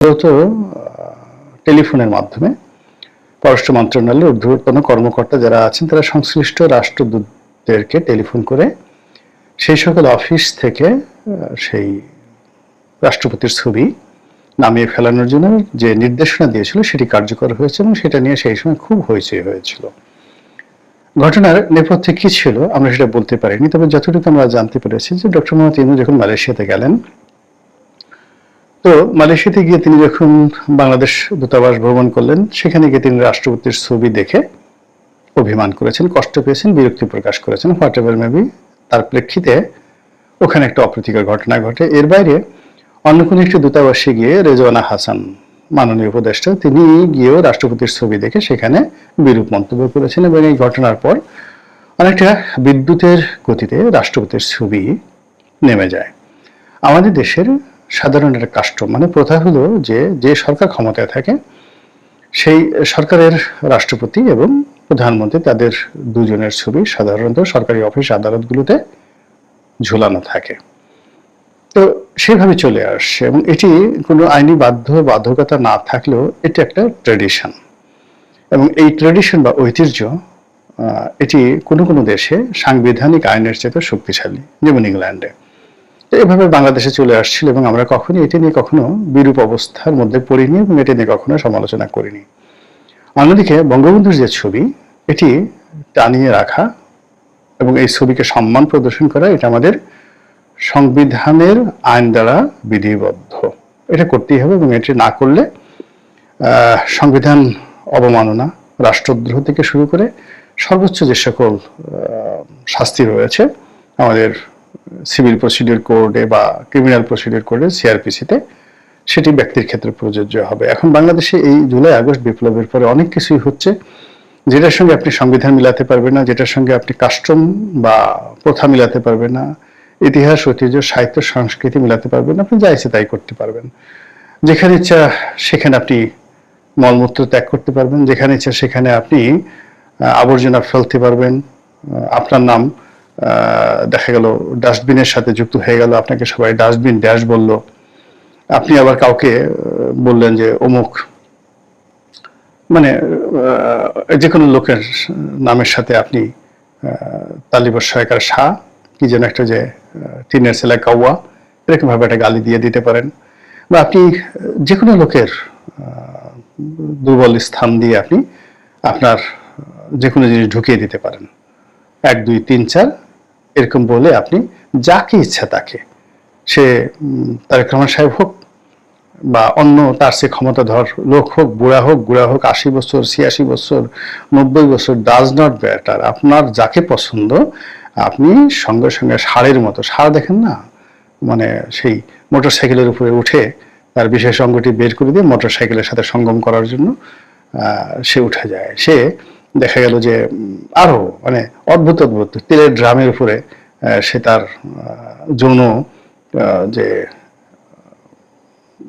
মূলত টেলিফোনের মাধ্যমে পররাষ্ট্র মন্ত্রণালয়ের ঊর্ধ্বতন কর্মকর্তা যারা আছেন, তারা সংশ্লিষ্ট রাষ্ট্রদূতদেরকে টেলিফোন করে সেই সকল অফিস থেকে সেই রাষ্ট্রপতির ছবি নামিয়ে ফেলানোর জন্য যে নির্দেশনা দিয়েছিল, সেটি কার্যকর হয়েছে এবং সেটা নিয়ে সেই সময় খুব হইচই হয়েছিল। ঘটনার নেপথ্যে কি ছিল, আমরা সেটা বলতে পারিনি, তবে যতটুকু আমরা জানতে পেরেছি যে ডক্টর মোহাম্মদ ইনু যখন মালয়েশিয়াতে গেলেন তো মালয়েশিয়াতে গিয়ে তিনি যখন বাংলাদেশ দূতাবাস ভ্রমণ করলেন, সেখানে গিয়ে তিনি রাষ্ট্রপতির ছবি দেখে অভিমান করেছেন, কষ্ট পেয়েছেন, বিরক্তি প্রকাশ করেছেন হোয়াট এভার মেবি তার প্রেক্ষিতে ওখানে একটা অপ্রীতিকর ঘটনা ঘটে। এর বাইরে অন্য কোনো একটি দূতাবাসে গিয়ে রেজওয়ানা হাসান, মাননীয় উপদেষ্টা, তিনি গিয়েও রাষ্ট্রপতির ছবি দেখে সেখানে বিরূপ মন্তব্য করেছেন এবং এই ঘটনার পর অনেকটা বিদ্যুতের গতিতে রাষ্ট্রপতির ছবি নেমে যায়। আমাদের দেশের সাধারণ একটা কাস্টম মানে প্রথা হলো যে যে সরকার ক্ষমতায় থাকে, সেই সরকারের রাষ্ট্রপতি এবং প্রধানমন্ত্রী তাদের দুজনের ছবি সাধারণত সরকারি অফিস আদালতগুলোতে ঝুলানো থাকে। তো সেভাবে চলে আসছে এবং এটি কোনো আইনি বাধ্য বাধ্যকতা না থাকলেও এটি একটা ট্রেডিশন। এবং এই ট্রেডিশন বা ঐতিহ্য এটি কোনো কোনো দেশে সাংবিধানিক আইনের চেয়ে শক্তিশালী, যেমন ইংল্যান্ডে। তো এভাবে বাংলাদেশে চলে আসছিল এবং আমরা কখনোই এটি নিয়ে কখনো বিরূপ অবস্থার মধ্যে পড়িনি এবং এটি নিয়ে কখনো সমালোচনা করিনি। অন্যদিকে বঙ্গবন্ধুর যে ছবি, এটি টানিয়ে রাখা এবং এই ছবিকে সম্মান প্রদর্শন করা, এটা আমাদের সংবিধানের আইন দ্বারা বিধিবদ্ধ। এটা করতেই হবে এবং এটি না করলে সংবিধান অবমাননা রাষ্ট্রদ্রোহ থেকে শুরু করে সর্বোচ্চ যে সকল শাস্তি রয়েছে, আমাদের সিভিল প্রসিডিওর কোডে বা ক্রিমিনাল প্রসিডিওর কোডে সিআরপিসিতে সেটি ব্যক্তির ক্ষেত্রে প্রযোজ্য হবে। এখন বাংলাদেশে এই জুলাই, আগস্ট বিপ্লবের পরে অনেক কিছুই হচ্ছে, যেটার সঙ্গে আপনি সংবিধান মিলাতে পারবেন না, যেটার সঙ্গে আপনি কাস্টম বা প্রথা মিলাতে পারবেন না, ইতিহাস, ঐতিহ্য, সাহিত্য, সংস্কৃতি মিলাতে পারবেন আপনি যা ইচ্ছে তাই করতে পারবেন। যেখানে ইচ্ছা সেখানে আপনি মলমূত্র ত্যাগ করতে পারবেন, যেখানে ইচ্ছা সেখানে আপনি আবর্জনা ফেলতে পারবেন আপনার নাম দেখা গেল ডাস্টবিনের সাথে যুক্ত হয়ে গেল, আপনাকে সবাই ডাস্টবিন ড্যাশ বলল। আপনি আবার কাউকে বললেন যে, অমুক মানে যে কোনো লোকের নামের সাথে আপনি তালিবর সহায়কার শাহ কি যেন একটা যে টিনের ছেলে কাউয়া এরকম ভাবে একটা গালি দিয়ে দিতে পারেন। বা আপনি যে কোনো লোকের দুর্বল স্থান দিয়ে আপনি আপনার যে কোনো জিনিস ঢুকিয়ে দিতে পারেন। এক, দুই, তিন, চার এরকম বলে আপনি যাকে ইচ্ছা তাকে। সে তারেক রহমান সাহেব হোক বা অন্য তার সে ক্ষমতাধর লোক হোক, বুড়া হোক বুড়া হোক, আশি বছর, ছিয়াশি বছর, নব্বই বছর ডাজ নট ব্যাটার আপনার যাকে পছন্দ, আপনি সঙ্গে সঙ্গে ষাঁড়ের মতো, ষাঁড় দেখেন না? মানে সেই মোটর সাইকেলের উপরে উঠে তার বিশেষ অঙ্গটি বের করে দিয়ে মোটর সাইকেলের সাথে সঙ্গম করার জন্য সে উঠে যায়। সে দেখা গেল যে উম, আরও মানে অদ্ভুত অদ্ভুত তেলের ড্রামের উপরে সে তার যৌন যে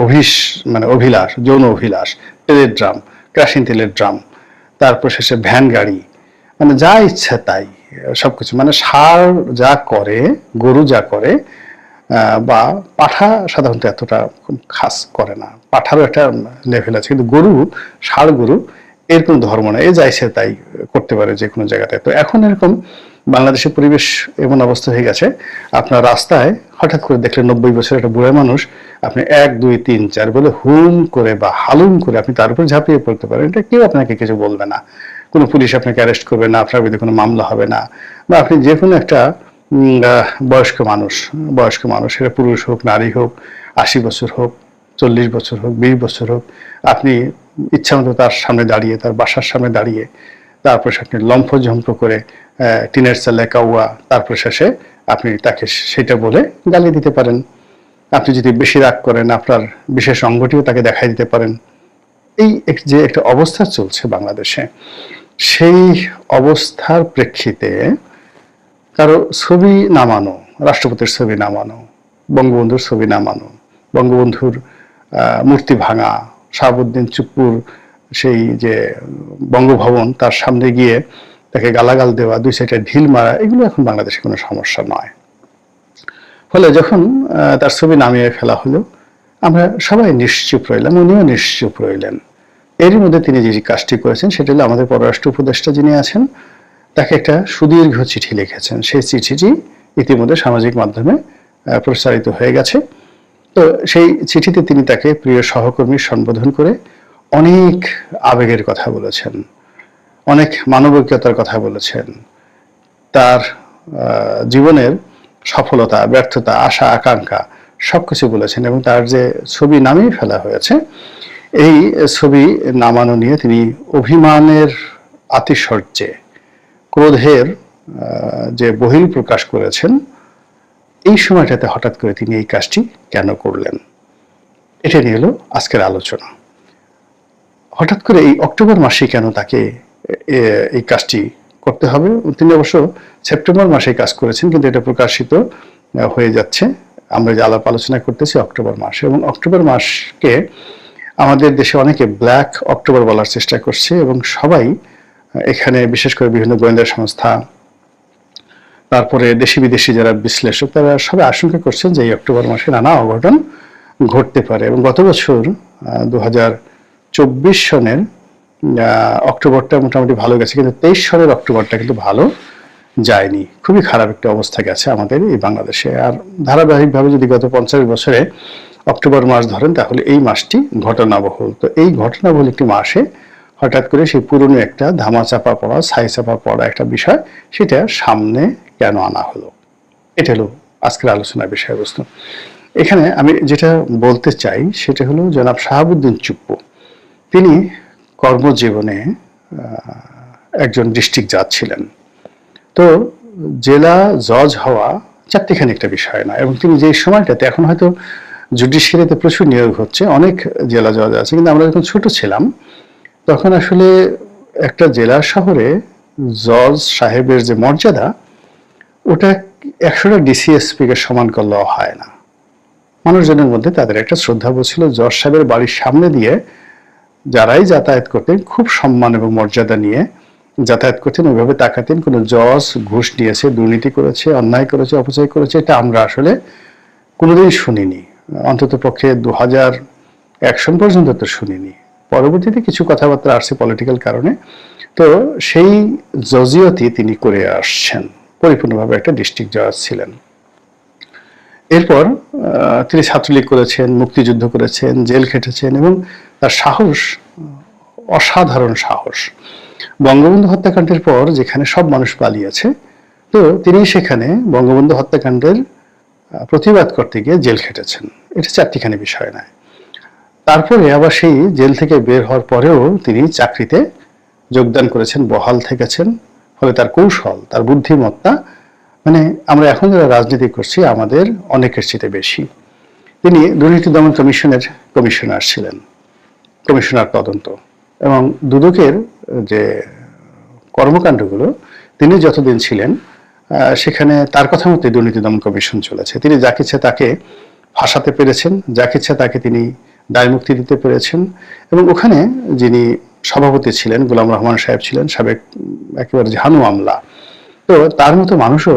অভিস মানে অভিলাষ যৌন অভিলাষ তেলের ড্রাম কেরাসিন তেলের ড্রাম তারপর শেষে ভ্যান গাড়ি মানে যা ইচ্ছা তাই সবকিছু মানে ষাঁড় যা করে গরু যা করে বা পাঠা সাধারণত এতটা খাস করে না। পাঠারও একটা লেভেল আছে কিন্তু গরু ষাঁড় গরু এর কোনো ধর্ম না, এ যা ইচ্ছে তাই করতে পারে যে কোনো জায়গাতে। তো এখন এরকম বাংলাদেশের পরিবেশ এমন অবস্থা হয়ে গেছে, আপনার রাস্তায় হঠাৎ করে দেখলেন নব্বই বছর একটা বুড়া মানুষ, আপনি এক, দুই, তিন, চার বলে হুম করে বা হালুম করে আপনি তার উপর ঝাঁপিয়ে পড়তে পারেন। এটা কেউ আপনাকে কিছু বলবে না। কোনো পুলিশ আপনাকে অ্যারেস্ট করবে না, আপনার বিরুদ্ধে কোনো মামলা হবে না। বা আপনি যে কোনো একটা বয়স্ক মানুষ বয়স্ক মানুষ, সেটা পুরুষ হোক, নারী হোক, আশি বছর হোক, চল্লিশ বছর হোক, বিশ বছর হোক, আপনি ইচ্ছা মতো তার সামনে দাঁড়িয়ে, তার বাসার সামনে দাঁড়িয়ে তারপর আপনি লম্ফ ঝম্প করে টিনের চালে কাউয়া তারপর শেষে আপনি তাকে সেটা বলে গালি দিতে পারেন। আপনি যদি বেশি রাগ করেন, আপনার বিশেষ অঙ্গটিও তাকে দেখাই দিতে পারেন। এই যে একটা অবস্থা চলছে বাংলাদেশে, সেই অবস্থার প্রেক্ষিতে কারও ছবি নামানো, রাষ্ট্রপতির ছবি নামানো, বঙ্গবন্ধুর ছবি নামানো, বঙ্গবন্ধুর মূর্তি ভাঙা শাহাবুদ্দিন চুপ্পুর সেই যে বঙ্গভবন তার সামনে গিয়ে তাকে গালাগাল দেওয়া দুই সাইডে ঢিল মারা এগুলো এখন বাংলাদেশে কোনো সমস্যা নয়। ফলে যখন তার ছবি নামিয়ে ফেলা হলো আমরা সবাই নিশ্চুপ রইলাম উনিও নিশ্চুপ রইলেন। এরই মধ্যে তিনি যে কাজটি করেছেন সেটা হলো আমাদের পররাষ্ট্র উপদেষ্টা যিনি আছেন তাকে একটা সুদীর্ঘ চিঠি লিখেছেন। সেই চিঠিটি ইতিমধ্যে সামাজিক মাধ্যমে আহ, প্রচারিত হয়ে গেছে। তো সেই চিঠিতে তিনি তাকে প্রিয় সহকর্মী সম্বোধন করে অনেক আবেগের কথা বলেছেন, অনেক মানবিকতার কথা বলেছেন। তার জীবনের সফলতা, ব্যর্থতা, আশা, আকাঙ্ক্ষা সবকিছু বলেছেন এবং তার যে ছবি নামিয়ে ফেলা হয়েছে, এই ছবি নামানো নিয়ে তিনি অভিমানের আতিশয্যে, ক্রোধের যে বহিল প্রকাশ করেছেন এই সময়টাতে হঠাৎ করে তিনি এই কাজটি কেন করলেন? এটা নিয়ে হলো আজকের আলোচনা। হঠাৎ করে এই অক্টোবর মাসে কেন তাকে এই কাজটি করতে হবে? তিনি অবশ্য সেপ্টেম্বর মাসে কাজ করেছেন, কিন্তু এটা প্রকাশিত হয়ে যাচ্ছে। আমরা যে আলাপ আলোচনা করতেছি অক্টোবর মাসে, এবং অক্টোবর মাসকে আমাদের দেশে অনেকে ব্ল্যাক অক্টোবর বলার চেষ্টা করছে, এবং সবাই এখানে বিশেষ করে বিভিন্ন গোয়েন্দা সংস্থা তারপরে দেশি বিদেশি যারা বিশ্লেষক, তারা সবাই আশঙ্কা করছেন যে এই অক্টোবর মাসে নানা অঘটন ঘটতে পারে। এবং গত বছর দু হাজার চব্বিশ সনের অক্টোবরটা মোটামুটি ভালো গেছে, কিন্তু তেইশ সনের অক্টোবরটা কিন্তু ভালো যায়নি। খুবই খারাপ একটা অবস্থা গেছে আমাদের এই বাংলাদেশে। আর ধারাবাহিকভাবে যদি গত পঞ্চাশ বছরে অক্টোবর মাস ধরেন, তাহলে এই মাসটি ঘটনাবহুল। তো এই ঘটনাবহুল একটি মাসে হঠাৎ করে সেই পুরনো একটা ধামা চাপা পড়া ছাই চাপা পড়া একটা বিষয়, সেটা সামনে কেন আনা হলো? এটা হলো আজকের আলোচনার বিষয়বস্তু। এখানে আমি যেটা বলতে চাই সেটা হলো জনাব শাহাবুদ্দিন চুপ্পু। তিনি কর্মজীবনে একজন ডিস্ট্রিক্ট জাজ ছিলেন। তো জেলা জজ হওয়া চারটিখানি একটা বিষয় না এবং তিনি যে সময়টাতে এখন হয়তো জুডিশিয়ারিতে প্রচুর নিয়োগ হচ্ছে, অনেক জেলা জজ আছে, কিন্তু আমরা যখন ছোট ছিলাম, তখন আসলে একটা জেলা শহরে জজ সাহেবের যে মর্যাদা ওটা একশোটা ডিসিএসপি কে সমান করলেও হয় না। মানুষজনের মধ্যে তাদের একটা শ্রদ্ধাবোধ ছিল। জজ সাহেবের বাড়ির সামনে দিয়ে যারাই যাতায়াত করতেন, খুব সম্মান এবং মর্যাদা নিয়ে যাতায়াত করতেন। ওইভাবে তাকাতেন, কোনো জজ ঘুষ নিয়েছে, দুর্নীতি করেছে, অন্যায় করেছে, অপচয় করেছে, এটা আমরা আসলে কোনোদিন শুনিনি। অন্তত পক্ষে দু হাজার এক সন পর্যন্ত তো শুনিনি। পরবর্তীতে কিছু কথাবার্তা আসছে পলিটিক্যাল কারণে। তো সেই জজিয়তি তিনি করে আসছেন। পরিপূর্ণভাবে একটা ডিস্ট্রিক্ট জজ ছিলেন। এরপর তিনি ছাত্রলীগ করেছেন, মুক্তিযুদ্ধ করেছেন, জেল খেটেছেন এবং তার সাহস, অসাধারণ সাহস। বঙ্গবন্ধু হত্যাকাণ্ডের পর যেখানে সব মানুষ পালিয়েছে, তো তিনি সেখানে বঙ্গবন্ধু হত্যাকাণ্ডের প্রতিবাদ করতে গিয়ে জেল খেটেছেন। এটা চারটিখানি বিষয় নয়। তারপরে আবার সেই জেল থেকে বের হওয়ার পরেও তিনি চাকরিতে যোগদান করেছেন, বহাল থেকেছেন। ফলে তার কৌশল, তার বুদ্ধিমত্তা মানে আমরা এখন যারা রাজনীতি করছি, আমাদের অনেকের চেয়ে বেশি। তিনি দুর্নীতি দমন কমিশনের কমিশনার ছিলেন, কমিশনার তদন্ত। এবং দুদকের যে কর্মকাণ্ডগুলো, তিনি যতদিন ছিলেন সেখানে তার কথা মতো দুর্নীতি দমন কমিশন চলেছে। তিনি যাকে ইচ্ছে তাকে ফাঁসাতে পেরেছেন, যাকে ইচ্ছে তাকে তিনি দায়মুক্তি দিতে পেরেছেন। এবং ওখানে যিনি সভাপতি ছিলেন, গোলাম রহমান সাহেব ছিলেন, সাবেক একেবারে ঝানু আমলা। তো তার মতো মানুষও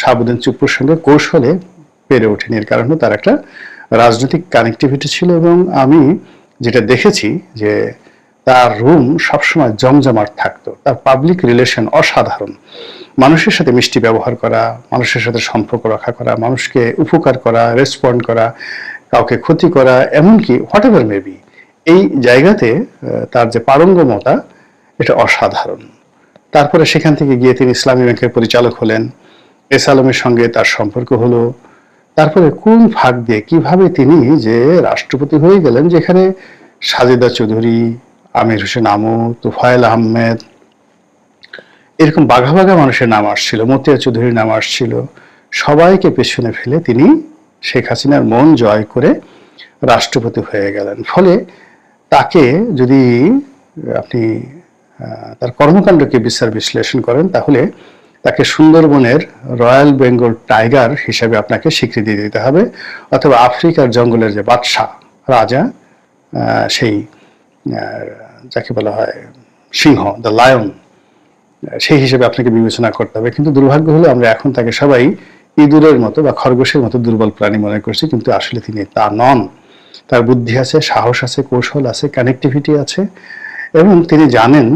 শাহাবুদ্দিন চুপ্পুর সঙ্গে কৌশলে পেরে ওঠেনি। এর কারণ তার একটা রাজনৈতিক কানেক্টিভিটি ছিল এবং আমি যেটা দেখেছি যে তার রুম সবসময় জমজমাট থাকতো। তার পাবলিক রিলেশন অসাধারণ। মানুষের সাথে মিষ্টি ব্যবহার করা, মানুষের সাথে সম্পর্ক রক্ষা করা, মানুষকে উপকার করা রেসপন্ড করা, কাউকে ক্ষতি করা, এমনকি হোয়াট এভার মেবি এই জায়গাতে তার যে পারঙ্গমতা, এটা অসাধারণ। তারপরে সেখান থেকে গিয়ে তিনি ইসলামী ব্যাংকের পরিচালক হলেন। এস আলমের সঙ্গে তার সম্পর্ক হলো। তারপরে কোন ভাগ দিয়ে, কীভাবে তিনি যে রাষ্ট্রপতি হয়ে গেলেন, যেখানে সাজেদা চৌধুরী, আমির হোসেন আমু, তুফায়েল আহমেদ, এরকম বাঘা বাঘা মানুষের নাম আসছিল মতিয়া চৌধুরীর নাম আসছিল, সবাইকে পেছনে ফেলে তিনি শেখ হাসিনার মন জয় করে রাষ্ট্রপতি হয়ে গেলেন। ফলে তাকে যদি আপনি তার কর্মকাণ্ডকে বিচার বিশ্লেষণ করেন, তাহলে তাকে সুন্দরবনের রয়্যাল বেঙ্গল টাইগার হিসেবে আপনাকে স্বীকৃতি দিতে হবে, অথবা আফ্রিকার জঙ্গলের যে বাদশাহ রাজা সেই যাকে বলা হয় সিংহ, দ্য লায়ন সেই হিসেবে আপনাকে বিবেচনা করতে হবে। কিন্তু দুর্ভাগ্য হলো আমরা এখন তাকে সবাই ইঁদুরের মতো বা খরগোশের মতো দুর্বল প্রাণী মনে করছি, কিন্তু আসলে তিনি তা নন। তার বুদ্ধি আছে, সাহস আছে, কৌশল আছে কানেক্টিভিটি আছে এবং তিনি জানেন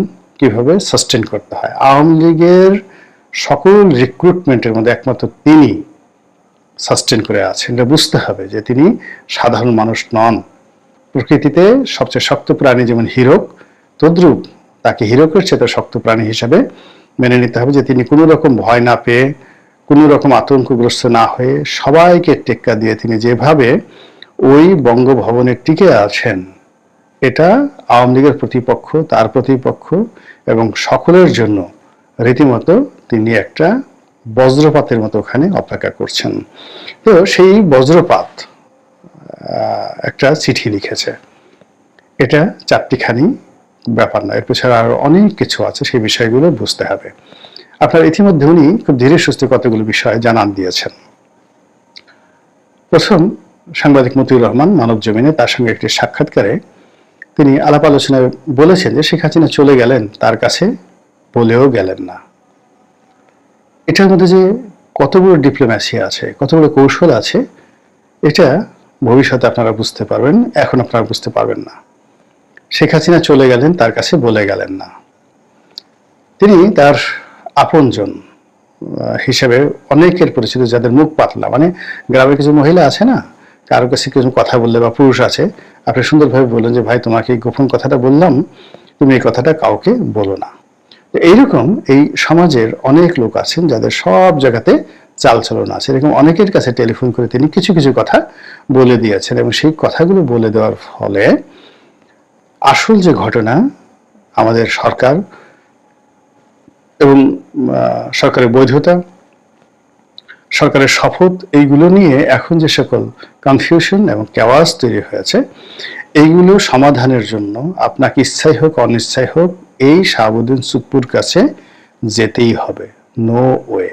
কীভাবে সাস্টেন করতে হয়। আওয়ামী লীগের সকল রিক্রুটমেন্টের মধ্যে একমাত্র তিনি সাস্টেন করে আছেন। এটা বুঝতে হবে যে তিনি সাধারণ মানুষ নন। প্রকৃতিতে সবচেয়ে শক্ত প্রাণী যেমন হিরক, তদ্রুপ তাকে হিরকের চেয়ে শক্ত প্রাণী হিসাবে মেনে নিতে হবে যে তিনি কোনো রকম ভয় না পেয়ে, কোনো রকম আতঙ্কগ্রস্ত না হয়ে সবাইকে টেক্কা দিয়ে তিনি যেভাবে ওই বঙ্গভবনে টিকে আছেন। এটা আওয়ামী লীগের প্রতিপক্ষ, তার প্রতিপক্ষ এবং সকলের জন্য রীতিমতো তিনি একটা বজ্রপাতের মতো ওখানে অপেক্ষা করছেন। তো সেই বজ্রপাত একটা চিঠি লিখেছে। এটা চারটিখানি ব্যাপার না এর পেছনে আরও অনেক কিছু আছে, সেই বিষয়গুলো বুঝতে হবে। আপনার ইতিমধ্যে উনি খুব ধীরে সুস্থে কতগুলো বিষয় জানান দিয়েছেন। প্রথম সাংবাদিক মতিউর রহমান মানব জমিনে তার সঙ্গে একটি সাক্ষাৎকারে তিনি আলাপ আলোচনায় বলেছেন যে শেখ হাসিনা চলে গেলেন, তার কাছে বলেও গেলেন না। এটার মধ্যে যে কতগুলো ডিপ্লোম্যাসি আছে কতগুলো কৌশল আছে, এটা ভবিষ্যতে আপনারা বুঝতে পারবেন, এখন আপনারা বুঝতে পারবেন না। শেখ হাসিনা চলে গেলেন, তার কাছে বলে গেলেন না। তিনি তার আপনজন হিসেবে অনেকের পরিচিত, যাদের মুখ পাতলা মানে গ্রামের কিছু মহিলা আছে না কারও কাছে কিছু কথা বললে বা পুরুষ আছে, আপনি সুন্দরভাবে বললেন যে, ভাই, তোমাকে এই গোপন কথাটা বললাম, তুমি এই কথাটা কাউকে বলো না। তো এইরকম এই সমাজের অনেক লোক আছেন যাদের সব জায়গাতে চালচলন আছে। এরকম অনেকের কাছে টেলিফোন করে তিনি কিছু কিছু কথা বলে দিয়েছেন এবং সেই কথাগুলো বলে দেওয়ার ফলে আসল যে ঘটনা আমাদের সরকার এবং সরকারের বৈধতা সরকারের শপথ, এইগুলো নিয়ে এখন যে সকল কনফিউশন এবং ক্যাওয়াজ তৈরি হয়েছে, এইগুলো সমাধানের জন্য আপনাকে ইচ্ছাই হোক, অনিচ্ছাই হোক, এই শাহাবুদ্দিন সুপুর কাছে যেতেই হবে। No way